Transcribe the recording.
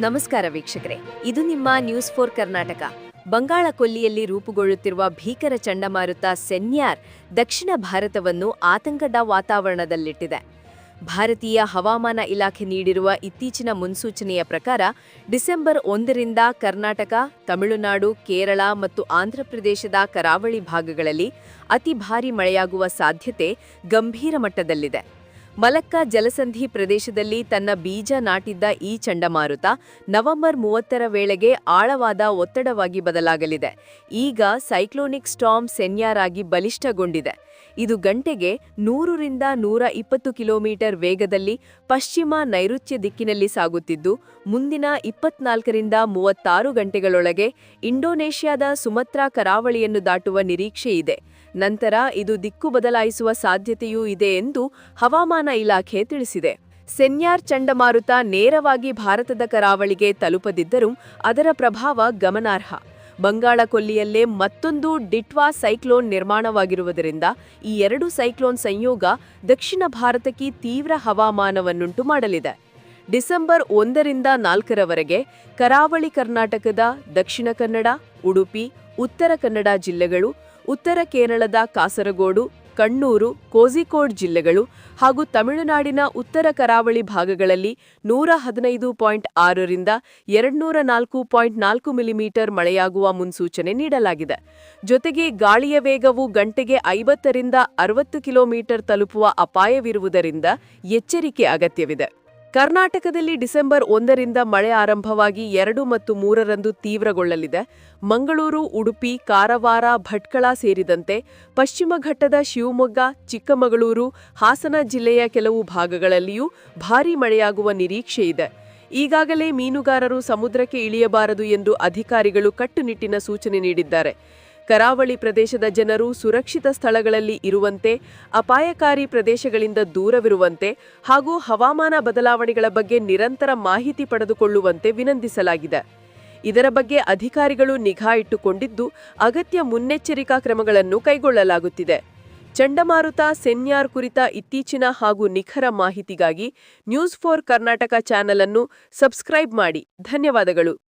ನಮಸ್ಕಾರ ವೀಕ್ಷಕರೇ. ಇದು ನಿಮ್ಮ ನ್ಯೂಸ್ ಫೋರ್ ಕರ್ನಾಟಕ. ಬಂಗಾಳ ಕೊಲ್ಲಿಯಲ್ಲಿ ರೂಪುಗೊಳ್ಳುತ್ತಿರುವ ಭೀಕರ ಚಂಡಮಾರುತ ಸೆನ್ಯಾರ್ ದಕ್ಷಿಣ ಭಾರತವನ್ನು ಆತಂಕದ ವಾತಾವರಣದಲ್ಲಿಟ್ಟಿದೆ. ಭಾರತೀಯ ಹವಾಮಾನ ಇಲಾಖೆ ನೀಡಿರುವ ಇತ್ತೀಚಿನ ಮುನ್ಸೂಚನೆಯ ಪ್ರಕಾರ ಡಿಸೆಂಬರ್ ಒಂದರಿಂದ ಕರ್ನಾಟಕ, ತಮಿಳುನಾಡು, ಕೇರಳ ಮತ್ತು ಆಂಧ್ರಪ್ರದೇಶದ ಕರಾವಳಿ ಭಾಗಗಳಲ್ಲಿ ಅತಿ ಭಾರಿ ಮಳೆಯಾಗುವ ಸಾಧ್ಯತೆ ಗಂಭೀರ ಮಟ್ಟದಲ್ಲಿದೆ. ಮಲಕ್ಕಾ ಜಲಸಂಧಿ ಪ್ರದೇಶದಲ್ಲಿ ತನ್ನ ಬೀಜ ನಾಟಿದ್ದ ಈ ಚಂಡಮಾರುತ ನವೆಂಬರ್ ಮೂವತ್ತರ ವೇಳೆಗೆ ಆಳವಾದ ಒತ್ತಡವಾಗಿ ಬದಲಾಗಲಿದೆ. ಈಗ ಸೈಕ್ಲೋನಿಕ್ ಸ್ಟಾಮ್ ಸೆನ್ಯಾರ್ ಆಗಿ ಬಲಿಷ್ಠಗೊಂಡಿದೆ. ಇದು ಗಂಟೆಗೆ ನೂರರಿಂದ ನೂರ ಇಪ್ಪತ್ತು ಕಿಲೋಮೀಟರ್ ವೇಗದಲ್ಲಿ ಪಶ್ಚಿಮ ನೈಋತ್ಯ ದಿಕ್ಕಿನಲ್ಲಿ ಸಾಗುತ್ತಿದ್ದು, ಮುಂದಿನ ಇಪ್ಪತ್ನಾಲ್ಕರಿಂದ ಮೂವತ್ತಾರು ಗಂಟೆಗಳೊಳಗೆ ಇಂಡೋನೇಷ್ಯಾದ ಸುಮತ್ರಾ ಕರಾವಳಿಯನ್ನು ದಾಟುವ ನಿರೀಕ್ಷೆ ಇದೆ ನಂತರ ಇದು ದಿಕ್ಕು ಬದಲಾಯಿಸುವ ಸಾಧ್ಯತೆಯೂ ಇದೆ ಎಂದು ಹವಾಮಾನ ಇಲಾಖೆ ತಿಳಿಸಿದೆ. ಸೆನ್ಯಾರ್ ಚಂಡಮಾರುತ ನೇರವಾಗಿ ಭಾರತದ ಕರಾವಳಿಗೆ ತಲುಪದಿದ್ದರೂ ಅದರ ಪ್ರಭಾವ ಗಮನಾರ್ಹ. ಬಂಗಾಳ ಕೊಲ್ಲಿಯಲ್ಲೇ ಮತ್ತೊಂದು ಡಿಟ್ವಾ ಸೈಕ್ಲೋನ್ ನಿರ್ಮಾಣವಾಗಿರುವುದರಿಂದ ಈ ಎರಡು ಸೈಕ್ಲೋನ್ ಸಂಯೋಗ ದಕ್ಷಿಣ ಭಾರತಕ್ಕೆ ತೀವ್ರ ಹವಾಮಾನವನ್ನುಂಟು ಮಾಡಲಿದೆ. ಡಿಸೆಂಬರ್ ಒಂದರಿಂದ ನಾಲ್ಕರವರೆಗೆ ಕರಾವಳಿ ಕರ್ನಾಟಕದ ದಕ್ಷಿಣ ಕನ್ನಡ, ಉಡುಪಿ, ಉತ್ತರ ಕನ್ನಡ ಜಿಲ್ಲೆಗಳು, ಉತ್ತರ ಕೇರಳದ ಕಾಸರಗೋಡು ಕಣ್ಣೂರು, ಕೋಝಿಕೋಡ್ ಜಿಲ್ಲೆಗಳು ಹಾಗೂ ತಮಿಳುನಾಡಿನ ಉತ್ತರ ಕರಾವಳಿ ಭಾಗಗಳಲ್ಲಿ ನೂರ ಹದಿನೈದು ಪಾಯಿಂಟ್ ಆರರಿಂದ ಎರಡ್ನೂರ ನಾಲ್ಕು ಪಾಯಿಂಟ್ ನಾಲ್ಕು ಮಿಲಿಮೀಟರ್ ಮಳೆಯಾಗುವ ಮುನ್ಸೂಚನೆ ನೀಡಲಾಗಿದೆ. ಜೊತೆಗೆ ಗಾಳಿಯ ವೇಗವು ಗಂಟೆಗೆ ಐವತ್ತರಿಂದ ಅರವತ್ತು ಕಿಲೋಮೀಟರ್ ತಲುಪುವ ಅಪಾಯವಿರುವುದರಿಂದ ಎಚ್ಚರಿಕೆ ಅಗತ್ಯವಿದೆ. ಕರ್ನಾಟಕದಲ್ಲಿ ಡಿಸೆಂಬರ್ ಒಂದರಿಂದ ಮಳೆ ಆರಂಭವಾಗಿ ಎರಡು ಮತ್ತು ಮೂರರಂದು ತೀವ್ರಗೊಳ್ಳಲಿದೆ. ಮಂಗಳೂರು, ಉಡುಪಿ, ಕಾರವಾರ, ಭಟ್ಕಳ ಸೇರಿದಂತೆ ಪಶ್ಚಿಮ ಘಟ್ಟದ ಶಿವಮೊಗ್ಗ, ಚಿಕ್ಕಮಗಳೂರು, ಹಾಸನ ಜಿಲ್ಲೆಯ ಕೆಲವು ಭಾಗಗಳಲ್ಲಿಯೂ ಭಾರೀ ಮಳೆಯಾಗುವ ನಿರೀಕ್ಷೆ ಇದೆ. ಈಗಾಗಲೇ ಮೀನುಗಾರರು ಸಮುದ್ರಕ್ಕೆ ಇಳಿಯಬಾರದು ಎಂದು ಅಧಿಕಾರಿಗಳು ಕಟ್ಟುನಿಟ್ಟಿನ ಸೂಚನೆ ನೀಡಿದ್ದಾರೆ. ಕರಾವಳಿ ಪ್ರದೇಶದ ಜನರು ಸುರಕ್ಷಿತ ಸ್ಥಳಗಳಲ್ಲಿ ಇರುವಂತೆ, ಅಪಾಯಕಾರಿ ಪ್ರದೇಶಗಳಿಂದ ದೂರವಿರುವಂತೆ ಹಾಗೂ ಹವಾಮಾನ ಬದಲಾವಣೆಗಳ ಬಗ್ಗೆ ನಿರಂತರ ಮಾಹಿತಿ ಪಡೆದುಕೊಳ್ಳುವಂತೆ ವಿನಂತಿಸಲಾಗಿದೆ. ಇದರ ಬಗ್ಗೆ ಅಧಿಕಾರಿಗಳು ನಿಗಾ ಇಟ್ಟುಕೊಂಡಿದ್ದು, ಅಗತ್ಯ ಮುನ್ನೆಚ್ಚರಿಕಾ ಕ್ರಮಗಳನ್ನು ಕೈಗೊಳ್ಳಲಾಗುತ್ತಿದೆ. ಚಂಡಮಾರುತ, ಸೆನ್ಯಾರ್ ಕುರಿತ ಇತ್ತೀಚಿನ ಹಾಗೂ ನಿಖರ ಮಾಹಿತಿಗಾಗಿ ನ್ಯೂಸ್ ಫೋರ್ ಕರ್ನಾಟಕ ಚಾನೆಲ್ ಅನ್ನು ಸಬ್ಸ್ಕ್ರೈಬ್ ಮಾಡಿ. ಧನ್ಯವಾದಗಳು.